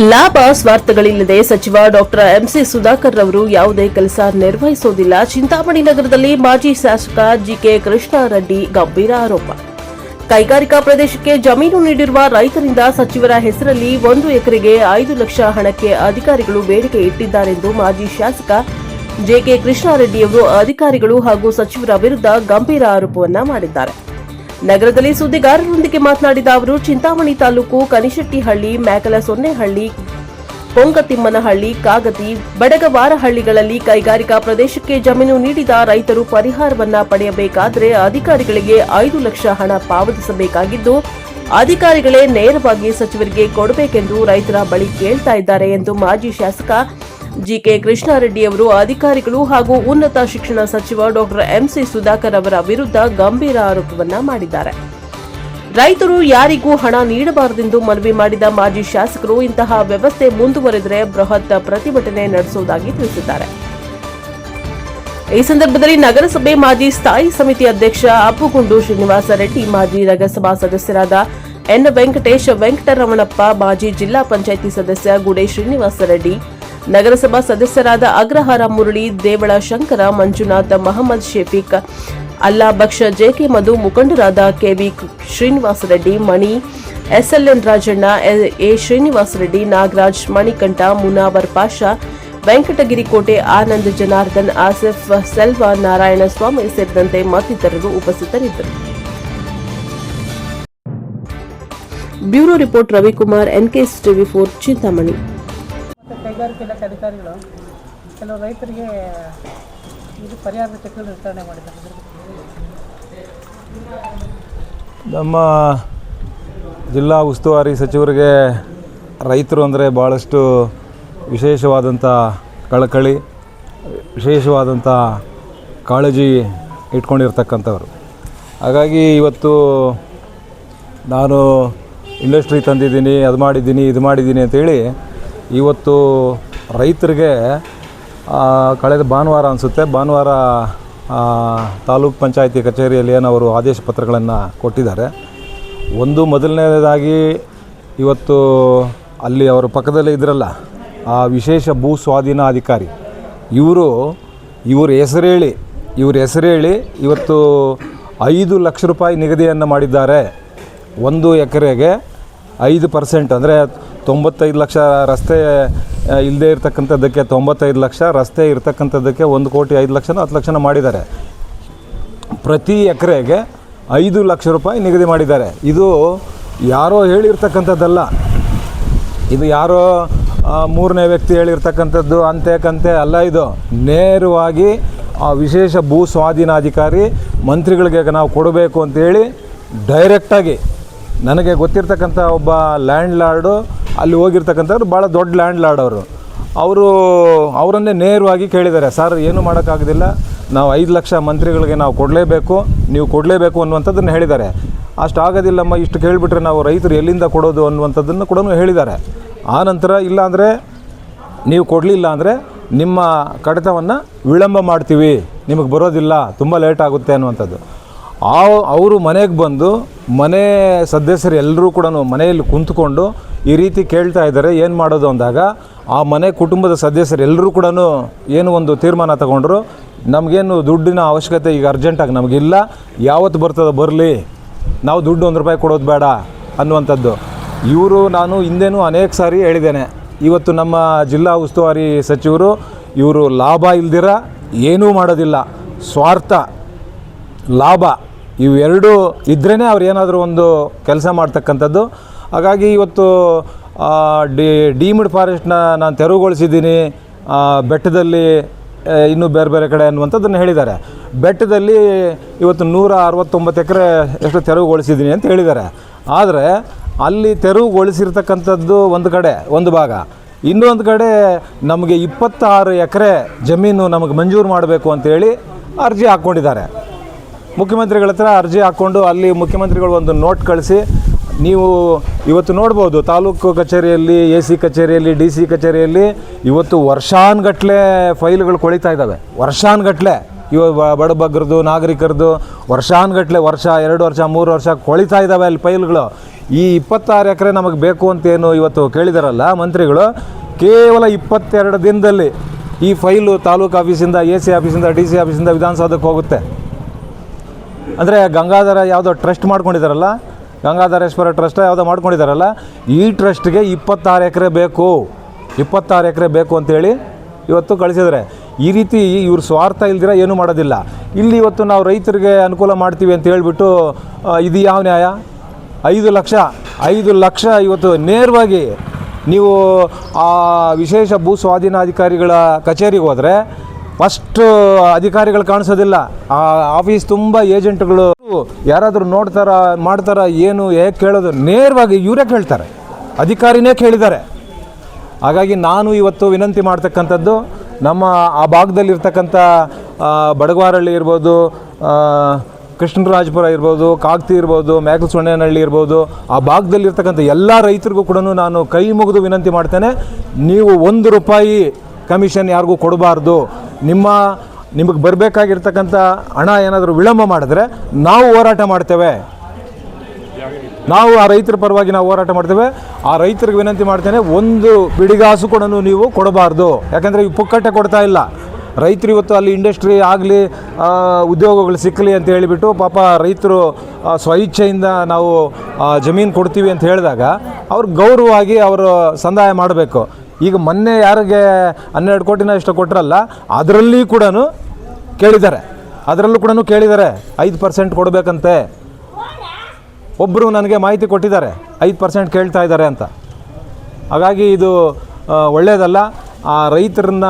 ಲಾಭ ಸ್ವಾರ್ಥಗಳಿಲ್ಲದೆ ಸಚಿವ doctor MC Sudhakar ರವರು ಯಾವುದೇ ಕೆಲಸ ನಿರ್ವಹಿಸುವುದಿಲ್ಲ ಚಿಂತಾಮಣಿ ನಗರದಲ್ಲಿ ಮಾಜಿ ಶಾಸಕ ಜಿಕೆ ಕೃಷ್ಣಾರೆಡ್ಡಿ ಗಂಭೀರ ಆರೋಪ. ಕೈಗಾರಿಕಾ ಪ್ರದೇಶಕ್ಕೆ ಜಮೀನು ನೀಡಿರುವ ರೈತರಿಂದ ಸಚಿವರ ಹೆಸರಲ್ಲಿ ಒಂದು ಎಕರೆಗೆ ಐದು ಲಕ್ಷ ಹಣಕ್ಕೆ ಅಧಿಕಾರಿಗಳು ಬೇಡಿಕೆ ಇಟ್ಟಿದ್ದಾರೆಂದು ಮಾಜಿ ಶಾಸಕ ಜೆಕೆ ಕೃಷ್ಣಾರೆಡ್ಡಿಯವರು ಅಧಿಕಾರಿಗಳು ಹಾಗೂ ಸಚಿವರ ವಿರುದ್ಧ ಗಂಭೀರ ಆರೋಪವನ್ನ ಮಾಡಿದ್ದಾರೆ. ನಗರದಲ್ಲಿ ಸುದ್ದಿಗಾರರೊಂದಿಗೆ ಮಾತನಾಡಿದ ಅವರು, ಚಿಂತಾಮಣಿ ತಾಲೂಕು ಕನಿಶೆಟ್ಟಿಹಳ್ಳಿ ಮ್ಯಾಕಲಸೊನ್ನೆಹಳ್ಳಿ ಪೊಂಗತಿಮ್ಮನಹಳ್ಳಿ, ಕಾಗತಿ, ಬಡಗವಾರಹಳ್ಳಿಗಳಲ್ಲಿ ಕೈಗಾರಿಕಾ ಪ್ರದೇಶಕ್ಕೆ ಜಮೀನು ನೀಡಿದ ರೈತರು ಪರಿಹಾರವನ್ನ ಪಡೆಯಬೇಕಾದರೆ ಅಧಿಕಾರಿಗಳಿಗೆ ಐದು ಲಕ್ಷ ಹಣ ಪಾವತಿಸಬೇಕಾಗಿದ್ದು, ಅಧಿಕಾರಿಗಳೇ ನೇರವಾಗಿ ಸಚಿವರಿಗೆ ಕೊಡಬೇಕೆಂದು ರೈತರ ಬಳಿ ಕೇಳ್ತಾ ಇದ್ದಾರೆ ಎಂದು ಮಾಜಿ ಶಾಸಕ ಜಿಕೆ ಕೃಷ್ಣಾರೆಡ್ಡಿ ಅವರು ಅಧಿಕಾರಿಗಳು ಹಾಗೂ ಉನ್ನತ ಶಿಕ್ಷಣ ಸಚಿವ ಡಾಕ್ಟರ್ ಎಂಸಿ ಸುಧಾಕರ್ ಅವರ ವಿರುದ್ಧ ಗಂಭೀರ ಆರೋಪವನ್ನ ಮಾಡಿದ್ದಾರೆ. ರೈತರು ಯಾರಿಗೂ ಹಣ ನೀಡಬಾರದೆಂದು ಮನವಿ ಮಾಡಿದ ಮಾಜಿ ಶಾಸಕರು ಇಂತಹ ವ್ಯವಸ್ಥೆ ಮುಂದುವರೆದರೆ ಬೃಹತ್ ಪ್ರತಿಭಟನೆ ನಡೆಸುವುದಾಗಿ ತಿಳಿಸಿದ್ದಾರೆ. ಈ ಸಂದರ್ಭದಲ್ಲಿ ನಗರಸಭೆ ಮಾಜಿ ಸ್ಥಾಯಿ ಸಮಿತಿ ಅಧ್ಯಕ್ಷ ಅಪ್ಪುಗುಂಡು ಶ್ರೀನಿವಾಸ ರೆಡ್ಡಿ, ಮಾಜಿ ನಗರಸಭಾ ಸದಸ್ಯರಾದ ಎನ್ ವೆಂಕಟೇಶ್ ವೆಂಕಟರಮಣಪ್ಪ, ಮಾಜಿ ಜಿಲ್ಲಾ ಪಂಚಾಯಿತಿ ಸದಸ್ಯ ಗುಡೆ ಶ್ರೀನಿವಾಸ ರೆಡ್ಡಿ ನಗರಸಭಾ ಸದಸ್ಯರಾದ ಅಗ್ರಹಾರ ಮುರಳಿ, ದೇವಳ ಶಂಕರ, ಮಂಜುನಾಥ, ಮಹಮ್ಮದ್ ಶೇಫಿಕ್ ಅಲ್ಲಾ ಬಕ್ಷ ಜೆಕೆ ಮಧು, ಮುಖಂಡರಾದ KV Srinivasa Reddy, Mani, SLN Rajanna, A- Srinivasa Reddy, Nagaraj, Manikanta, Munawar Pasha, Venkatagiri Kote, Anand Janardhan, Asif Selva Narayanaswamy ಸೇರಿದಂತೆ ಮತ್ತಿತರರು ಉಪಸ್ಥಿತರಿದ್ದರು. Bureau report Ravikumar, NKS TV four, Chintamani. ಕೈಗಾರಿಕೆ ಇಲಾಖೆ ಅಧಿಕಾರಿಗಳು ಕೆಲವು ರೈತರಿಗೆ ಇದು ಪರಿಹಾರದ ಚೆಕ್ಗಳು ವಿತರಣೆ ಮಾಡಿದ್ದಾರೆ. ನಮ್ಮ ಜಿಲ್ಲಾ ಉಸ್ತುವಾರಿ ಸಚಿವರಿಗೆ ರೈತರು ಅಂದರೆ ಭಾಳಷ್ಟು ವಿಶೇಷವಾದಂಥ ಕಳಕಳಿ ವಿಶೇಷವಾದಂಥ ಕಾಳಜಿ ಇಟ್ಕೊಂಡಿರ್ತಕ್ಕಂಥವ್ರು. ಹಾಗಾಗಿ ಇವತ್ತು ನಾನು ಇಂಡಸ್ಟ್ರಿ ತಂದಿದ್ದೀನಿ, ಅದು ಮಾಡಿದ್ದೀನಿ, ಇದು ಮಾಡಿದ್ದೀನಿ ಅಂತೇಳಿ ಇವತ್ತು ರೈತರಿಗೆ ಕಳೆದ ಭಾನುವಾರ ಅನಿಸುತ್ತೆ. ಭಾನುವಾರ ತಾಲೂಕ್ ಪಂಚಾಯಿತಿ ಕಚೇರಿಯಲ್ಲಿ ಏನವರು ಆದೇಶ ಪತ್ರಗಳನ್ನು ಕೊಟ್ಟಿದ್ದಾರೆ. ಒಂದು ಮೊದಲನೇದಾಗಿ ಇವತ್ತು ಅಲ್ಲಿ ಅವರ ಪಕ್ಕದಲ್ಲೇ ಇದ್ರಲ್ಲ, ಆ ವಿಶೇಷ ಭೂ ಸ್ವಾಧೀನ ಅಧಿಕಾರಿ ಇವರು, ಇವ್ರ ಹೆಸರೇಳಿ ಇವ್ರ ಹೆಸರೇಳಿ ಇವತ್ತು ಐದು ಲಕ್ಷ ರೂಪಾಯಿ ನಿಗದಿಯನ್ನು ಮಾಡಿದ್ದಾರೆ. ಒಂದು ಎಕರೆಗೆ ಐದು ಪರ್ಸೆಂಟ್ ಅಂದರೆ ತೊಂಬತ್ತೈದು ಲಕ್ಷ ರಸ್ತೆ ಇಲ್ಲದೆ ಇರತಕ್ಕಂಥದ್ದಕ್ಕೆ ತೊಂಬತ್ತೈದು ಲಕ್ಷ, ರಸ್ತೆ ಇರತಕ್ಕಂಥದ್ದಕ್ಕೆ ಒಂದು ಕೋಟಿ ಐದು ಲಕ್ಷನ ಹತ್ತು ಲಕ್ಷನ ಮಾಡಿದ್ದಾರೆ. ಪ್ರತಿ ಎಕರೆಗೆ ಐದು ಲಕ್ಷ ರೂಪಾಯಿ ನಿಗದಿ ಮಾಡಿದ್ದಾರೆ. ಇದು ಯಾರೋ ಹೇಳಿರ್ತಕ್ಕಂಥದ್ದಲ್ಲ. ಇದು ಯಾರೋ ಮೂರನೇ ವ್ಯಕ್ತಿ ಹೇಳಿರ್ತಕ್ಕಂಥದ್ದು ಕಂತೆ ಅಲ್ಲ ಇದು. ನೇರವಾಗಿ ಆ ವಿಶೇಷ ಭೂ ಸ್ವಾಧೀನಾಧಿಕಾರಿ ಮಂತ್ರಿಗಳಿಗೆ ನಾವು ಕೊಡಬೇಕು ಅಂತೇಳಿ ಡೈರೆಕ್ಟಾಗಿ ನನಗೆ ಗೊತ್ತಿರ್ತಕ್ಕಂಥ ಒಬ್ಬ ಲ್ಯಾಂಡ್ ಲಾರ್ಡು ಅಲ್ಲಿ ಹೋಗಿರ್ತಕ್ಕಂಥವ್ರು ಭಾಳ ದೊಡ್ಡ ಲ್ಯಾಂಡ್ ಲಾರ್ಡ್ ಅವರು. ಅವರು ಅವರನ್ನೇ ನೇರವಾಗಿ ಕೇಳಿದ್ದಾರೆ, ಸರ್, ಏನು ಮಾಡೋಕ್ಕಾಗೋದಿಲ್ಲ. ನಾವು ಐದು ಲಕ್ಷ ಮಂತ್ರಿಗಳಿಗೆ ನಾವು ಕೊಡಲೇಬೇಕು, ನೀವು ಕೊಡಲೇಬೇಕು ಅನ್ನುವಂಥದ್ದನ್ನು ಹೇಳಿದ್ದಾರೆ. ಅಷ್ಟು ಆಗೋದಿಲ್ಲಮ್ಮ, ಇಷ್ಟು ಕೇಳಿಬಿಟ್ರೆ ನಾವು ರೈತರು ಎಲ್ಲಿಂದ ಕೊಡೋದು ಅನ್ನುವಂಥದ್ದನ್ನು ಕೂಡ ಹೇಳಿದ್ದಾರೆ. ಆ ನಂತರ ಇಲ್ಲಾಂದರೆ ನೀವು ಕೊಡಲಿಲ್ಲ ಅಂದರೆ ನಿಮ್ಮ ಕಡಿತವನ್ನು ವಿಳಂಬ ಮಾಡ್ತೀವಿ. ನಿಮಗೆ ಬರೋದಿಲ್ಲ, ತುಂಬ ಲೇಟ್ ಆಗುತ್ತೆ ಅನ್ನುವಂಥದ್ದು. ಆ, ಅವರು ಮನೆಗೆ ಬಂದು ಮನೆ ಸದಸ್ಯರು ಎಲ್ಲರೂ ಕೂಡ ಮನೆಯಲ್ಲಿ ಕುಂತ್ಕೊಂಡು ಈ ರೀತಿ ಕೇಳ್ತಾ ಇದ್ದಾರೆ, ಏನು ಮಾಡೋದು ಅಂದಾಗ ಆ ಮನೆ ಕುಟುಂಬದ ಸದಸ್ಯರು ಎಲ್ಲರೂ ಕೂಡ ಏನು ಒಂದು ತೀರ್ಮಾನ ತಗೊಂಡ್ರು, ನಮಗೇನು ದುಡ್ಡಿನ ಅವಶ್ಯಕತೆ ಈಗ ಅರ್ಜೆಂಟಾಗಿ ನಮಗಿಲ್ಲ, ಯಾವತ್ತು ಬರ್ತದೆ ಬರಲಿ, ನಾವು ದುಡ್ಡು ಒಂದು ರೂಪಾಯಿ ಕೊಡೋದು ಬೇಡ ಅನ್ನುವಂಥದ್ದು. ಇವರು ನಾನು ಹಿಂದೆನೂ ಅನೇಕ ಸಾರಿ ಹೇಳಿದ್ದೇನೆ. ಇವತ್ತು ನಮ್ಮ ಜಿಲ್ಲಾ ಉಸ್ತುವಾರಿ ಸಚಿವರು, ಇವರು ಲಾಭ ಇಲ್ದಿರ ಏನೂ ಮಾಡೋದಿಲ್ಲ. ಸ್ವಾರ್ಥ, ಲಾಭ. ಇವೆರಡೂ ಇದ್ರೇ ಅವ್ರು ಏನಾದರೂ ಒಂದು ಕೆಲಸ ಮಾಡ್ತಕ್ಕಂಥದ್ದು. ಹಾಗಾಗಿ ಇವತ್ತು ಡಿ, ಡೀಮ್ಡ್ ಫಾರೆಸ್ಟ್ನ ನಾನು ತೆರವುಗೊಳಿಸಿದ್ದೀನಿ. ಬೆಟ್ಟದಲ್ಲಿ ಇನ್ನೂ ಬೇರೆ ಬೇರೆ ಕಡೆ ಅನ್ನುವಂಥದ್ದನ್ನು ಹೇಳಿದ್ದಾರೆ. ಬೆಟ್ಟದಲ್ಲಿ ಇವತ್ತು ನೂರ ಅರವತ್ತೊಂಬತ್ತು ಎಕರೆ ಎಷ್ಟು ತೆರವುಗೊಳಿಸಿದ್ದೀನಿ ಅಂತ ಹೇಳಿದ್ದಾರೆ. ಆದರೆ ಅಲ್ಲಿ ತೆರವುಗೊಳಿಸಿರ್ತಕ್ಕಂಥದ್ದು ಒಂದು ಕಡೆ, ಒಂದು ಭಾಗ. ಇನ್ನೊಂದು ಕಡೆ ನಮಗೆ ಇಪ್ಪತ್ತಾರು ಎಕರೆ ಜಮೀನು ನಮಗೆ ಮಂಜೂರು ಮಾಡಬೇಕು ಅಂತೇಳಿ ಅರ್ಜಿ ಹಾಕ್ಕೊಂಡಿದ್ದಾರೆ. ಮುಖ್ಯಮಂತ್ರಿಗಳ ಹತ್ರ ಅರ್ಜಿ ಹಾಕ್ಕೊಂಡು ಅಲ್ಲಿ ಮುಖ್ಯಮಂತ್ರಿಗಳು ಒಂದು ನೋಟ್ ಕಳಿಸಿ, ನೀವು ಇವತ್ತು ನೋಡ್ಬೋದು, ತಾಲೂಕು ಕಚೇರಿಯಲ್ಲಿ, ಎ ಸಿ ಕಚೇರಿಯಲ್ಲಿ, ಡಿ ಸಿ ಕಚೇರಿಯಲ್ಲಿ ಇವತ್ತು ವರ್ಷಾನ್ಗಟ್ಲೆ ಫೈಲ್ಗಳು ಕೊಳಿತಾ ಇದ್ದಾವೆ. ವರ್ಷಾನ್ಗಟ್ಲೆ ಇವ ಬಡಬಗ್ರದ್ದು ನಾಗರಿಕರದ್ದು ವರ್ಷಾನ್ಗಟ್ಲೆ ವರ್ಷ, ಎರಡು ವರ್ಷ, ಮೂರು ವರ್ಷ ಕೊಳಿತಾ ಇದ್ದಾವೆ ಅಲ್ಲಿ ಫೈಲ್ಗಳು. ಈ ಇಪ್ಪತ್ತಾರು ಎಕರೆ ನಮಗೆ ಬೇಕು ಅಂತೇನು ಇವತ್ತು ಕೇಳಿದಾರಲ್ಲ ಮಂತ್ರಿಗಳು, ಕೇವಲ ಇಪ್ಪತ್ತೆರಡು ದಿನದಲ್ಲಿ ಈ ಫೈಲು ತಾಲೂಕು ಆಫೀಸಿಂದ, ಎ ಸಿ ಆಫೀಸಿಂದ, ಡಿ ಸಿ ಆಫೀಸಿಂದ ವಿಧಾನಸೌಧಕ್ಕೆ ಹೋಗುತ್ತೆ. ಅಂದರೆ ಗಂಗಾಧರ ಯಾವುದೋ ಟ್ರಸ್ಟ್ ಮಾಡ್ಕೊಂಡಿದ್ದಾರಲ್ಲ ಗಂಗಾಧರೇಶ್ವರ ಟ್ರಸ್ಟ್ ಯಾವುದೋ ಮಾಡ್ಕೊಂಡಿದ್ದಾರಲ್ಲ ಈ ಟ್ರಸ್ಟ್ಗೆ ಇಪ್ಪತ್ತಾರು ಎಕರೆ ಬೇಕು, ಇಪ್ಪತ್ತಾರು ಎಕರೆ ಬೇಕು ಅಂತೇಳಿ ಇವತ್ತು ಕಳಿಸಿದ್ದಾರೆ ಈ ರೀತಿ ಇವ್ರ ಸ್ವಾರ್ಥ ಇಲ್ದಿರ ಏನೂ ಮಾಡೋದಿಲ್ಲ. ಇಲ್ಲಿ ಇವತ್ತು ನಾವು ರೈತರಿಗೆ ಅನುಕೂಲ ಮಾಡ್ತೀವಿ ಅಂತ ಹೇಳಿಬಿಟ್ಟು ಇದು ಯಾವ ನ್ಯಾಯ? ಐದು ಲಕ್ಷ ಐದು ಲಕ್ಷ ಇವತ್ತು ನೇರವಾಗಿ ನೀವು ಆ ವಿಶೇಷ ಭೂ ಸ್ವಾಧೀನಾಧಿಕಾರಿಗಳ ಕಚೇರಿಗೆ ಹೋದರೆ ಫಸ್ಟ್ ಅಧಿಕಾರಿಗಳು ಕಾಣಿಸೋದಿಲ್ಲ. ಆ ಆಫೀಸ್ ತುಂಬ ಏಜೆಂಟ್ಗಳು. ಯಾರಾದರೂ ನೋಡ್ತಾರ, ಮಾಡ್ತಾರ, ಏನು ಹೇಗೆ ಕೇಳೋದು, ನೇರವಾಗಿ ಇವರೇ ಕೇಳ್ತಾರೆ. ಅಧಿಕಾರಿನೇ ಕೇಳಿದ್ದಾರೆ. ಹಾಗಾಗಿ ನಾನು ಇವತ್ತು ವಿನಂತಿ ಮಾಡ್ತಕ್ಕಂಥದ್ದು, ನಮ್ಮ ಆ ಭಾಗದಲ್ಲಿರ್ತಕ್ಕಂಥ ಬಡಗ್ವಾರಳ್ಳಿ ಇರ್ಬೋದು ಕೃಷ್ಣರಾಜಪುರ ಇರ್ಬೋದು, ಕಾಗ್ತಿ ಇರ್ಬೋದು ಮ್ಯಾಕಲ್ ಸೊಣ್ಣೇನಹಳ್ಳಿ ಇರ್ಬೋದು, ಆ ಭಾಗದಲ್ಲಿರ್ತಕ್ಕಂಥ ಎಲ್ಲ ರೈತರಿಗೂ ಕೂಡ ನಾನು ಕೈ ಮುಗಿದು ವಿನಂತಿ ಮಾಡ್ತೇನೆ. ನೀವು ಒಂದು ರೂಪಾಯಿ ಕಮಿಷನ್ ಯಾರಿಗೂ ಕೊಡಬಾರ್ದು. ನಿಮ್ಮ, ನಿಮಗೆ ಬರಬೇಕಾಗಿರ್ತಕ್ಕಂಥ ಹಣ ಏನಾದರೂ ವಿಳಂಬ ಮಾಡಿದ್ರೆ ನಾವು ಹೋರಾಟ ಮಾಡ್ತೇವೆ. ನಾವು ಆ ರೈತರ ಪರವಾಗಿ ನಾವು ಹೋರಾಟ ಮಾಡ್ತೇವೆ. ಆ ರೈತರಿಗೆ ವಿನಂತಿ ಮಾಡ್ತೇನೆ, ಒಂದು ಬಿಡಿಗಾಸು ಕೂಡ ನೀವು ಕೊಡಬಾರ್ದು. ಯಾಕಂದರೆ ಈ ಪುಕ್ಕಟ್ಟೆ ಕೊಡ್ತಾ ಇಲ್ಲ. ರೈತರು ಇವತ್ತು ಅಲ್ಲಿ ಇಂಡಸ್ಟ್ರಿ ಆಗಲಿ ಉದ್ಯೋಗಗಳು ಸಿಕ್ಕಲಿ ಅಂತ ಹೇಳಿಬಿಟ್ಟು ಪಾಪ ರೈತರು ಸ್ವಇಚ್ಛೆಯಿಂದ ನಾವು ಜಮೀನು ಕೊಡ್ತೀವಿ ಅಂತ ಹೇಳಿದಾಗ ಅವ್ರು ಗೌರವವಾಗಿ ಅವರು ಸಂದಾಯ ಮಾಡಬೇಕು. ಈಗ ಮೊನ್ನೆ ಯಾರಿಗೆ ಹನ್ನೆರಡು ಕೋಟಿನ ಇಷ್ಟು ಕೊಟ್ಟರಲ್ಲ ಅದರಲ್ಲಿ ಕೂಡ ಕೇಳಿದ್ದಾರೆ. ಅದರಲ್ಲೂ ಕೂಡ ಕೇಳಿದ್ದಾರೆ, ಐದು ಪರ್ಸೆಂಟ್ ಕೊಡಬೇಕಂತೆ. ಒಬ್ಬರು ನನಗೆ ಮಾಹಿತಿ ಕೊಟ್ಟಿದ್ದಾರೆ, ಐದು ಪರ್ಸೆಂಟ್ ಕೇಳ್ತಾ ಇದ್ದಾರೆ ಅಂತ. ಹಾಗಾಗಿ ಇದು ಒಳ್ಳೆಯದಲ್ಲ ಆ, ರೈತರನ್ನ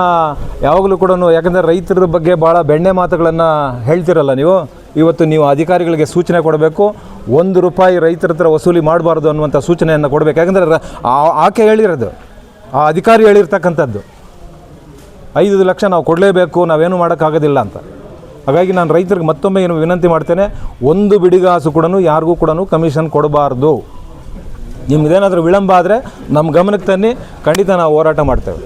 ಯಾವಾಗಲೂ ಕೂಡ ಯಾಕಂದರೆ ರೈತರ ಬಗ್ಗೆ ಭಾಳ ಬೆಣ್ಣೆ ಮಾತುಗಳನ್ನು ಹೇಳ್ತಿರಲ್ಲ ನೀವು, ಇವತ್ತು ನೀವು ಅಧಿಕಾರಿಗಳಿಗೆ ಸೂಚನೆ ಕೊಡಬೇಕು, ಒಂದು ರೂಪಾಯಿ ರೈತರ ಹತ್ರ ವಸೂಲಿ ಮಾಡಬಾರ್ದು ಅನ್ನುವಂಥ ಸೂಚನೆಯನ್ನು ಕೊಡಬೇಕು. ಯಾಕಂದರೆ ಆಕೆ ಹೇಳಿರೋದು ಆ ಅಧಿಕಾರಿ ಹೇಳಿರ್ತಕ್ಕಂಥದ್ದು. ಐದು ಲಕ್ಷ ನಾವು ಕೊಡಲೇಬೇಕು, ನಾವೇನು ಮಾಡೋಕ್ಕಾಗೋದಿಲ್ಲ ಅಂತ. ಹಾಗಾಗಿ ನಾನು ರೈತರಿಗೆ ಮತ್ತೊಮ್ಮೆ ಏನು ವಿನಂತಿ ಮಾಡ್ತೇನೆ, ಒಂದು ಬಿಡಿಗಾಸು ಕೂಡ ಯಾರಿಗೂ ಕೂಡ ಕಮಿಷನ್ ಕೊಡಬಾರ್ದು. ನಿಮ್ಮದೇನಾದರೂ ವಿಳಂಬ ಆದರೆ ನಮ್ಮ ಗಮನಕ್ಕೆ ತನ್ನಿ, ಖಂಡಿತ ನಾವು ಹೋರಾಟ ಮಾಡ್ತೇವೆ.